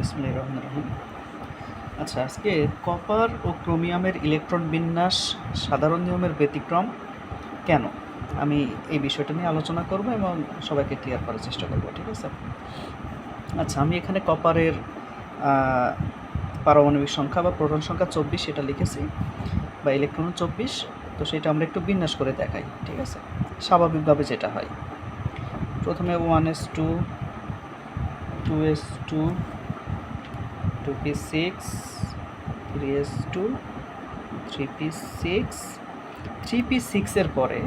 বিসমিল্লাহির রহমানির রহিম। আচ্ছা আজকে কপার ও ক্রোমিয়ামের ইলেকট্রন বিন্যাস সাধারণ নিয়মের ব্যতিক্রম কেন? আমি এই বিষয়টা নিয়ে আলোচনা করব এবং সবাইকে ক্লিয়ার করার চেষ্টা করব, ঠিক আছে? আচ্ছা আমি এখানে কপারের পারমাণবিক সংখ্যা বা প্রোটন সংখ্যা চব্বিশ এটা লিখেছি, বা ইলেকট্রন চব্বিশ, তো সেটা আমরা একটু বিন্যাস করে দেখাই, ঠিক আছে? স্বাভাবিকভাবে যেটা হয়, প্রথমে one s two two s two two p six three s two three p six three p সিক্সের পরে,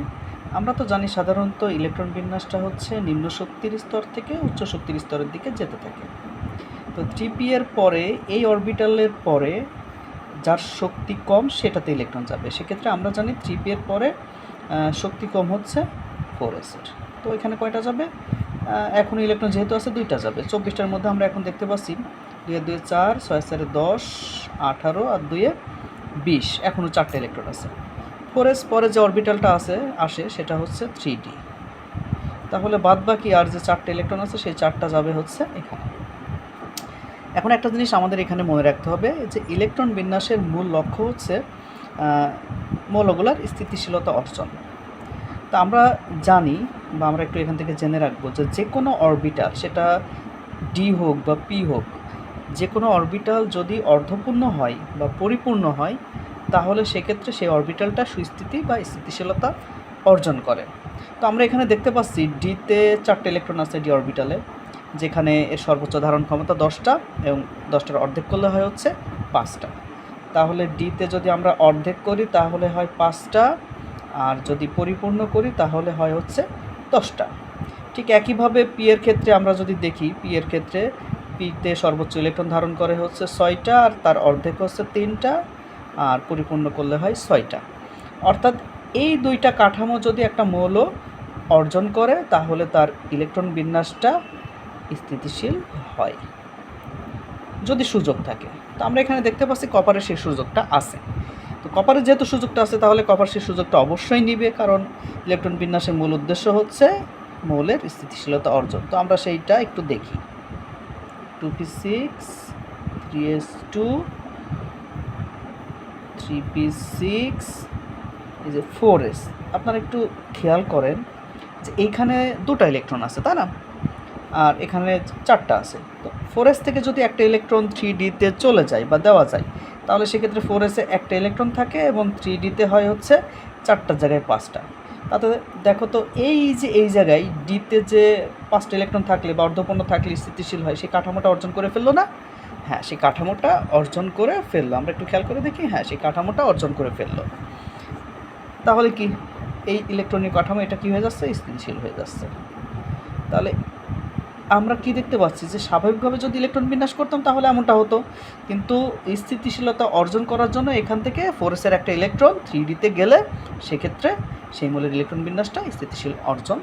আমরা তো জানি সাধারণত ইলেকট্রন বিন্যাসটা হচ্ছে নিম্ন শক্তির স্তর থেকে উচ্চ শক্তির স্তরের দিকে যেতে থাকে। তো থ্রি পি এর পরে, এই অরবিটালের পরে যার শক্তি কম, সেটাতে ইলেকট্রন যাবে। সেক্ষেত্রে আমরা জানি থ্রি পি এর পরে শক্তি কম হচ্ছে ফোর এসের তো এখানে কয়টা যাবে? এখন ইলেকট্রন যেহেতু আছে, দুইটা যাবে। চব্বিশটার মধ্যে আমরা এখন দেখতে পাচ্ছি দুয়ে দুয়ে চার, ছয় চারে দশ, আঠারো আর দুয়ে বিশ। এখনও চারটে ইলেকট্রন আছে। ফোর পরে যে অরবিটালটা আছে, আসে, সেটা হচ্ছে থ্রি ডি তাহলে বাদ বাকি আর যে চারটে ইলেকট্রন আছে, সেই চারটা যাবে হচ্ছে এখানে। এখন একটা জিনিস আমাদের এখানে মনে রাখতে হবে, যে ইলেকট্রন বিন্যাসের মূল লক্ষ্য হচ্ছে মৌলগুলার স্থিতিশীলতা অর্জন। তা আমরা জানি, বা আমরা একটু এখান থেকে জেনে রাখব, যে যে কোনো অরবিটাল সেটা ডি হোক বা পি হোক যে কোনো অরবিটাল যদি অর্ধপূর্ণ হয় বা পরিপূর্ণ হয়, তাহলে সেক্ষেত্রে সেই অরবিটালটা সুস্থিতি বা স্থিতিশীলতা অর্জন করে। তো আমরা এখানে দেখতে পাচ্ছি ডিতে চারটে ইলেকট্রন আছে ডি অরবিটালে যেখানে এর সর্বোচ্চ ধারণ ক্ষমতা দশটা এবং দশটার অর্ধেক করলে হয় হচ্ছে পাঁচটা। তাহলে ডিতে যদি আমরা অর্ধেক করি, তাহলে হয় পাঁচটা, আর যদি পরিপূর্ণ করি, তাহলে হয় হচ্ছে দশটা। ঠিক একইভাবে পি এর ক্ষেত্রে আমরা যদি দেখি পি এর ক্ষেত্রে পিতে সর্বোচ্চ ইলেকট্রন ধারণ করে হচ্ছে ছয়টা আর তার অর্ধেক হচ্ছে তিনটা আর পরিপূর্ণ করলে হয় ছয়টা। অর্থাৎ এই দুইটা কাঠামো যদি একটা মৌল অর্জন করে, তাহলে তার ইলেকট্রন বিন্যাসটা স্থিতিশীল হয়। যদি সুযোগ থাকে। তো আমরা এখানে দেখতে পাচ্ছি কপারের সেই সুযোগটা আছে। তো কপারের যেহেতু সুযোগটা আছে, তাহলে কপার সেই সুযোগটা অবশ্যই নিবে, কারণ ইলেকট্রন বিন্যাসের মূল উদ্দেশ্য হচ্ছে মৌলের স্থিতিশীলতা অর্জন। তো আমরা সেইটা একটু দেখি। Two p six three s two three p six four s আপনারা একটু খেয়াল করেন যে এইখানে দুটো ইলেকট্রন আছে, তাই না? আর এখানে চারটা আছে। তো ফোর এস থেকে যদি একটা ইলেকট্রন থ্রি ডিতে চলে যায় বা দেওয়া যায়, তাহলে সেক্ষেত্রে ফোর এসে একটা ইলেকট্রন থাকে এবং থ্রি ডিতে হয় হচ্ছে চারটার জায়গায় পাঁচটা। তাতে দেখো তো এই যে, এই জায়গায় ডিতে যে পাঁচটা ইলেকট্রন থাকলে বা অর্ধপূর্ণ থাকলে স্থিতিশীল হয়, সেই কাঠামোটা অর্জন করে ফেলল না? হ্যাঁ সেই কাঠামোটা অর্জন করে ফেলল। আমরা একটু খেয়াল করে দেখি হ্যাঁ সেই কাঠামোটা অর্জন করে ফেলল। তাহলে কি? এই ইলেকট্রনিক কাঠামো, এটা কী হয়ে যাচ্ছে? স্থিতিশীল হয়ে যাচ্ছে। তাহলে আমরা কি দেখতে পাচ্ছি? যে স্বাভাবিকভাবে যদি ইলেকট্রন বিন্যাস করতাম তাহলে এমনটা হতো। কিন্তু স্থিতিশীলতা অর্জন করার জন্য এখান থেকে ফোরেসের একটা ইলেকট্রন থ্রি ডিতে গেলে সেক্ষেত্রে সেই মূলের ইলেকট্রন বিন্যাসটা স্থিতিশীল অর্জন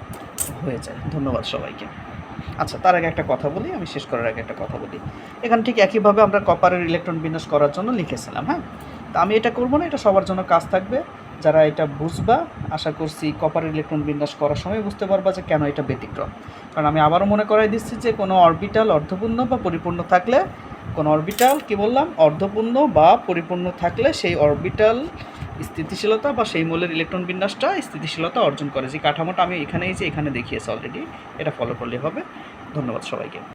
হয়ে যায়। ধন্যবাদ সবাইকে। আচ্ছা তার আগে একটা কথা বলি, আমি শেষ করার আগে একটা কথা বলি। এখানে ঠিক একইভাবে আমরা কপারের ইলেকট্রন বিন্যাস করার জন্য লিখেছিলাম হ্যাঁ? তা আমি এটা করব না, এটা সবার জন্য কাজ থাকবে। যারা এটা বুঝবা, আশা করছি কপারের ইলেকট্রন বিন্যাস করার সময় বুঝতে পারবা যে কেন এটা ব্যতিক্রম। কারণ আমি আবারও মনে করাই দিচ্ছি যে কোনো অরবিটাল অর্ধপূর্ণ বা পরিপূর্ণ থাকলে, কোনো অরবিটাল কি বললাম? অর্ধপূর্ণ বা পরিপূর্ণ থাকলে সেই অরবিটাল স্থিতিশীলতা বা সেই মূলের ইলেকট্রন বিন্যাসটা স্থিতিশীলতা অর্জন করে। যে কাঠামোটা আমি এখানেই যে এখানে দেখিয়েছি অলরেডি এটা ফলো করলে হবে। ধন্যবাদ সবাইকে।